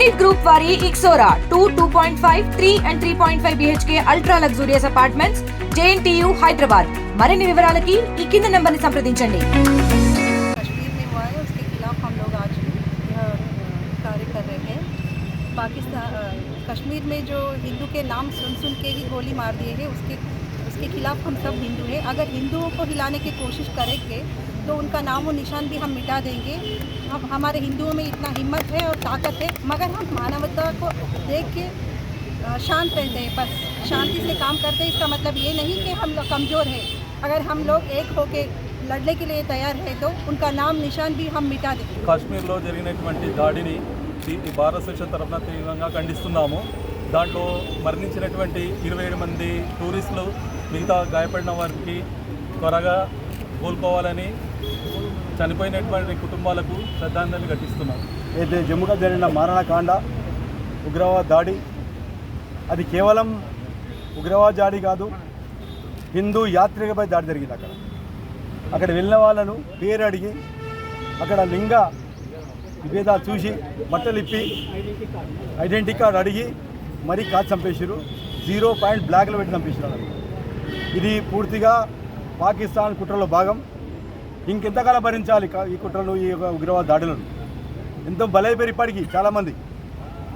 Praneeth group వారి Ixora two two point five three and three point five BHK ultra luxurious apartments JNTU Hyderabad మరిన్ని వివరాలకి ఈ కింద number ని సంప్రదించండి कश्मीर में हुआ है उसके खिलाफ हम लोग आज यह अ, कार्य कर रहे हैं पाकिस्तान अ, कश्मीर में जो हिंदू के नाम सुन सुन के ही गोली मार दिए हैं उसके उसके खिलाफ हम सब हिंदू हैं अगर हिंदुओं को हिलाने की कोशिश करेंगे तो उनका नाम और निशान भी हम मिटा देंगे हम हमारे हिंदुओं में इतना हिम्मत है और ताकत है मगर हम मानवता को देख के अ, शांत रहते हैं बस शांति से काम करते हैं इसका मतलब ये नहीं कि हम लोग कमज़ोर हैं अगर हम लोग एक होके लड़ने के लिए तैयार है तो उनका नाम निशान भी हम मिटा देंगे కాశ్మీర్లో జరిగినటువంటి దాడిని ఈ ఈ భారత సెక్షన్ తరఫున తీవ్రంగా ఖండిస్తున్నాము దాంట్లో మరణించినటువంటి ఇరవై ఏడు మంది టూరిస్టులు మిగతా గాయపడిన వారికి త్వరగా కోలుకోవాలని చనిపోయినటువంటి కుటుంబాలకు శ్రద్ధాంజలి ఘటిస్తున్నారు అయితే జమ్ముగా జరిగిన మారణకాండ ఉగ్రవాద దాడి అది కేవలం ఉగ్రవాద దాడి కాదు హిందూ యాత్రికపై దాడి జరిగింది అక్కడ. అక్కడ వెళ్ళిన వాళ్ళను పేరు అడిగి అక్కడ లింగ విభేదాలు చూసి బట్టలు ఇప్పి ఐడెంటిటీ కార్డు అడిగి మరీ కాదు చంపేశారు జీరో పాయింట్ బ్లాక్లో పెట్టి చంపేశారు ఇది పూర్తిగా పాకిస్తాన్ కుట్రలో భాగం. ఇంకెంతకాలం భరించాలి కా- ఈ కుట్రలు ఈ ఉగ్రవాద దాడులను? ఎంతో బలైపోయారు ఇప్పటికీ చాలామంది.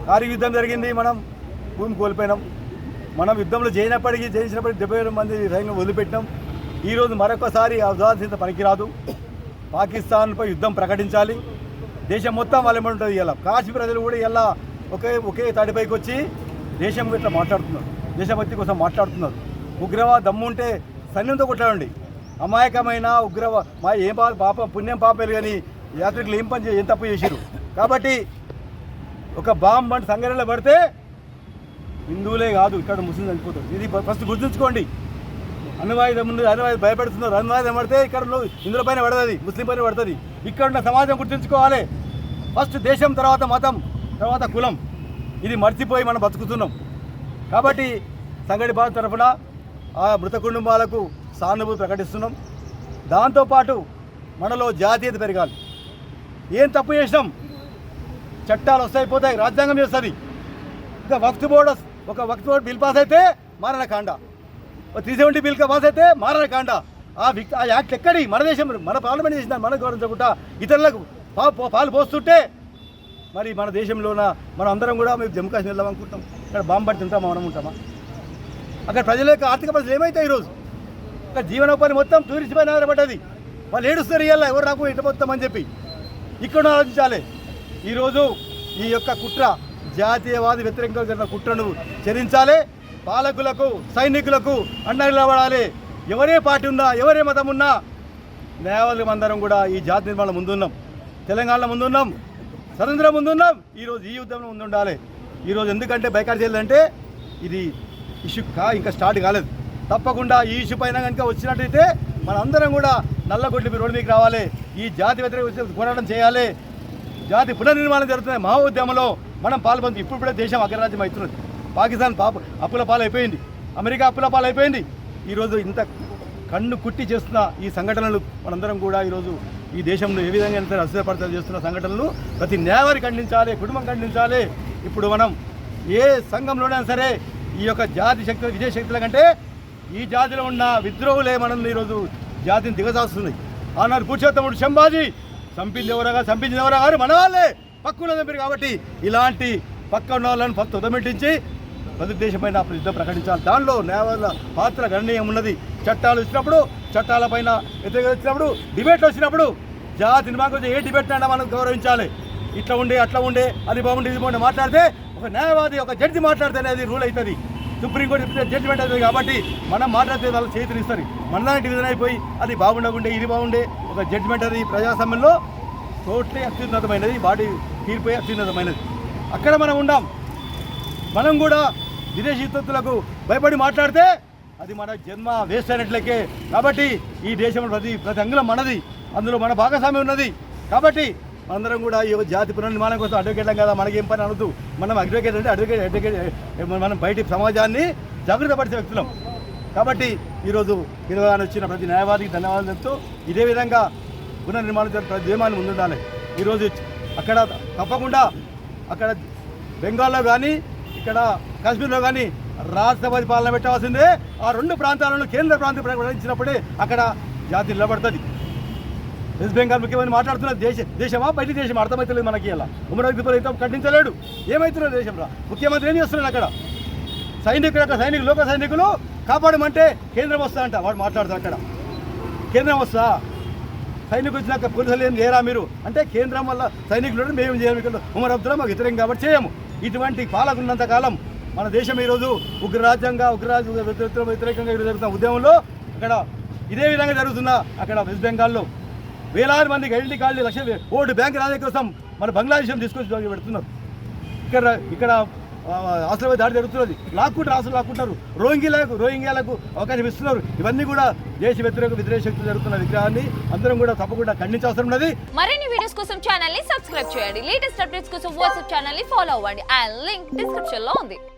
కారు యుద్ధం జరిగింది మనం భూమి కోల్పోయినాం. మనం యుద్ధంలో చేయనప్పటికీ జయించినప్పటికీ డెబ్బై వేల మంది సైన్యం వదిలిపెట్టినాం. ఈరోజు మరొకసారి ఆ పనికిరాదు. పాకిస్తాన్పై యుద్ధం ప్రకటించాలి. దేశం మొత్తం వాళ్ళ ఉంటుంది ఇలా కాశీ ప్రజలు కూడా ఇలా ఒకే ఒకే తాడిపైకి వచ్చి దేశం ఇట్లా మాట్లాడుతున్నారు. దేశభక్తి కోసం మాట్లాడుతున్నారు. ఉగ్రవాద దమ్ము ఉంటే సైన్యంతో కొట్లాడండి. అమాయకమైన ఉగ్రవా మా ఏం పాప పాపం పుణ్యం పాపేలు కానీ యాత్రికులు ఏం పని ఏం తప్పు చేశారు కాబట్టి ఒక బాంబ్ అంటే సంఘటనలో పడితే హిందువులే కాదు ఇక్కడ ముస్లిం చనిపోతారు. ఇది ఫస్ట్ గుర్తుంచుకోండి. అనువాయుధం ముందు అనువాయుధం భయపెడుతున్నారు. అనువాయుధం పడితే ఇక్కడ ఉన్న హిందువుల పైన పడుతుంది ముస్లిం పైన పడుతుంది. ఇక్కడ ఉన్న సమాజం గుర్తుంచుకోవాలి. ఫస్ట్ దేశం తర్వాత మతం తర్వాత కులం. ఇది మర్చిపోయి మనం బతుకుతున్నాం. కాబట్టి సంగడి బాధ తరఫున ఆ మృత కుటుంబాలకు సానుభూతి ప్రకటిస్తున్నాం. దాంతోపాటు మనలో జాతీయత పెరగాలి. ఏం తప్పు చేసినాం? చట్టాలు వస్తాయి పోతాయి రాజ్యాంగం చేస్తుంది. ఇంకా వక్త్ బోర్డు ఒక వక్త్ బోర్డు బిల్ పాస్ అయితే మారణ కాండ. త్రీ సెవెంటీ బిల్ పాస్ అయితే మారణ కాండ. ఆ విక్ ఆ యాక్ట్ ఎక్కడి? మన దేశం మన పార్లమెంట్ చేసిన మన గౌరవించకుండా ఇతరులకు పాలు పోస్తుంటే మరి మన దేశంలోన మనం అందరం కూడా మేము జమ్మూ కాశ్మీర్ వెళ్దాం అనుకుంటాం. ఇక్కడ బాంబు పడి తింటాం మనం ఉంటామా? అక్కడ ప్రజల యొక్క ఆర్థిక పరిస్థితులు ఏమవుతాయి ఈరోజు? అక్కడ జీవనోపాధి మొత్తం టూరిస్ట్ పైన ఆధారపడ్డది వాళ్ళు ఏడుస్తారు ఇవ్వాలి ఎవరు నాకు ఇటు మొత్తం అని చెప్పి. ఇక్కడ ఆలోచించాలి. ఈరోజు ఈ యొక్క కుట్ర జాతీయవాది వ్యతిరేకంగా జరిగిన కుట్రను చెల్లించాలి పాలకులకు సైనికులకు అండగా నిలబడాలి. ఎవరే పార్టీ ఉన్నా ఎవరే మతం ఉన్నా న్యాయవాదులం అందరం కూడా ఈ జాతి నిర్మాణం ముందున్నాం. తెలంగాణలో ముందున్నాం. స్వతంత్రం ముందున్నాం. ఈరోజు ఈ యుద్ధంలో ముందుండాలి. ఈరోజు ఎందుకంటే బైకాట్ చేయాలంటే ఇది ఇష్యూ కా ఇంకా స్టార్ట్ కాలేదు. తప్పకుండా ఈ ఇష్యూ పైన కనుక వచ్చినట్టయితే మనందరం కూడా నల్లగొడ్డి మీరు రోడ్డు మీకు రావాలి. ఈ జాతి వ్యతిరేక పోరాటం చేయాలి. జాతి పునర్నిర్మాణం జరుగుతుంది మహా ఉద్యమంలో మనం పాల్పొంది. ఇప్పుడు కూడా దేశం అగ్రరాజ్యం అవుతున్నది. పాకిస్తాన్ పాప అప్పుల పాలైపోయింది. అమెరికా అప్పుల పాలైపోయింది. ఈరోజు ఇంత కన్ను కుట్టి చేస్తున్న ఈ సంఘటనలు మనందరం కూడా ఈరోజు ఈ దేశంలో ఏ విధంగా ఎంత అస్థిరపడతారు చేస్తున్న సంఘటనలు ప్రతి నేవారి ఖండించాలి కుటుంబం ఖండించాలి. ఇప్పుడు మనం ఏ సంఘంలోనైనా సరే ఈ యొక్క జాతి శక్తులు విజయ శక్తుల కంటే ఈ జాతిలో ఉన్న విద్రోహులే మనల్ని ఈరోజు? జాతిని దిగజాస్తున్నాయి. ఆనాడు పురుషోత్తముడు శంభాజీ చంపింది ఎవరగా చంపించింది ఎవరా గారు మన వాళ్ళే పక్కన చంపారు కాబట్టి ఇలాంటి పక్క ఉన్న వాళ్ళని ఫస్ట్ ఉదమిటించి ప్రతిదేశమైన యుద్ధం ప్రకటించాలి. దానిలో న్యాయవాదుల పాత్ర గణనీయం ఉన్నది. చట్టాలు వచ్చినప్పుడు చట్టాలపైన వ్యతిరేకత వచ్చినప్పుడు డిబేట్లు వచ్చినప్పుడు జాతిని మాకు ఏ డిబేట్ అయినా మనం గౌరవించాలి. ఇట్లా ఉండే అట్లా ఉండే అది బాగుండే ఇది బాగుండే మాట్లాడితే ఒక న్యాయవాది ఒక జడ్జి మాట్లాడితే అనేది రూల్ అవుతుంది. సుప్రీంకోర్టు జడ్జిమెంట్ అవుతుంది కాబట్టి మనం మాట్లాడితే వాళ్ళు చేతులు ఇస్తారు. మనలాంటి విధంగా అయిపోయి అది బాగుండకుండే ఇది బాగుండే ఒక జడ్జిమెంట్ అది ప్రజాస్వామ్యంలో టోటలీ అత్యున్నతమైనది వాటి తీర్పు అత్యున్నతమైనది. అక్కడ మనం ఉండాం. మనం కూడా విదేశీ ఉత్పత్తులకు భయపడి మాట్లాడితే అది మన జన్మ వేస్ట్ అయినట్లకే కాబట్టి ఈ దేశంలో ప్రతి ప్రతి అంగుళం మనది. అందులో మన భాగస్వామ్యం ఉన్నది. కాబట్టి అందరం కూడా ఈ జాతి పునర్నిర్మాణం కోసం అడ్వకేట్లం కదా మనకేం పని అనదు మనం అడ్వకేట్ అంటే అడ్వకేట్ అడ్వకేట్ మనం బయటి సమాజాన్ని జాగ్రత్తపరిచే వ్యక్తులం. కాబట్టి ఈరోజు ఇరవై వచ్చిన ప్రతి న్యాయవాదికి ధన్యవాదాలు చెప్తూ ఇదే విధంగా పునర్నిర్మాణం ప్రతి నియమాన్ని ముందుండాలి. ఈరోజు అక్కడ తప్పకుండా అక్కడ బెంగాల్లో కానీ ఇక్కడ కాశ్మీర్లో కానీ రాష్ట్రపతి పాలన పెట్టవలసిందే. ఆ రెండు ప్రాంతాలను కేంద్ర ప్రాంతం ప్రకటించినప్పుడే అక్కడ జాతి నిలబడుతుంది. వెస్ట్ బెంగాల్ ముఖ్యమంత్రి మాట్లాడుతున్న దేశ దేశమా? బయట దేశం అర్థమవుతలేదు మనకి ఇలా. ఉమ్మడి విపరీతం ఖండించలేడు. ఏమవుతున్నారు దేశం రా? ముఖ్యమంత్రి ఏం చేస్తున్నాడు అక్కడ? సైనికులు అక్కడ సైనికులు లోక సైనికులు కాపాడమంటే కేంద్రం వస్తా అంట వాడు మాట్లాడతాడు అక్కడ. కేంద్రం వస్తా. సైనికులు వచ్చినాక పోలీసులు ఏం చేయరా మీరు? అంటే కేంద్రం వల్ల సైనికులు మేము చేయము ఇక్కడ? ఉమర్ అబ్దుల్లా మాకు వ్యతిరేకం కాబట్టి చేయము. ఇటువంటి పాలకున్నంత కాలం మన దేశం ఈరోజు ఉగ్రరాజ్యంగా ఉగ్రరాజ్య వ్యతిరేకంగా జరుగుతున్న ఉద్యమంలో అక్కడ ఇదే విధంగా జరుగుతున్న అక్కడ వెస్ట్ బెంగాల్లో వేలాది మందికి ఐడెంటిటీ కార్డులు లక్ష ఓటు బ్యాంక్ రాజే కోసం మన బంగ్లాదేశం తీసుకొచ్చి పెడుతున్నారు. ఇక్కడ ఇక్కడ ఆశ్రమ దాడి జరుగుతున్నది. లాక్కుంటారు ఆస్తులు లాక్కుంటారు. రోహింగ్యాలకు రోహింగ్యాలకు అవకాశం ఇస్తున్నారు. ఇవన్నీ కూడా దేశ వ్యతిరేక వ్యతిరేక శక్తులు జరుగుతున్న విగ్రహాన్ని అందరం కూడా తప్పకుండా ఖండించాల్సిన ఉన్నది. మరిన్ని వీడియోస్ కోసం ఛానల్ని సబ్స్క్రైబ్ చేయండి. లేటెస్ట్ అప్డేట్స్ కోసం వాట్సాప్ ఛానల్ని ఫాలో అవ్వండి. అండ్ లింక్ డిస్క్రిప్షన్లో ఉంది.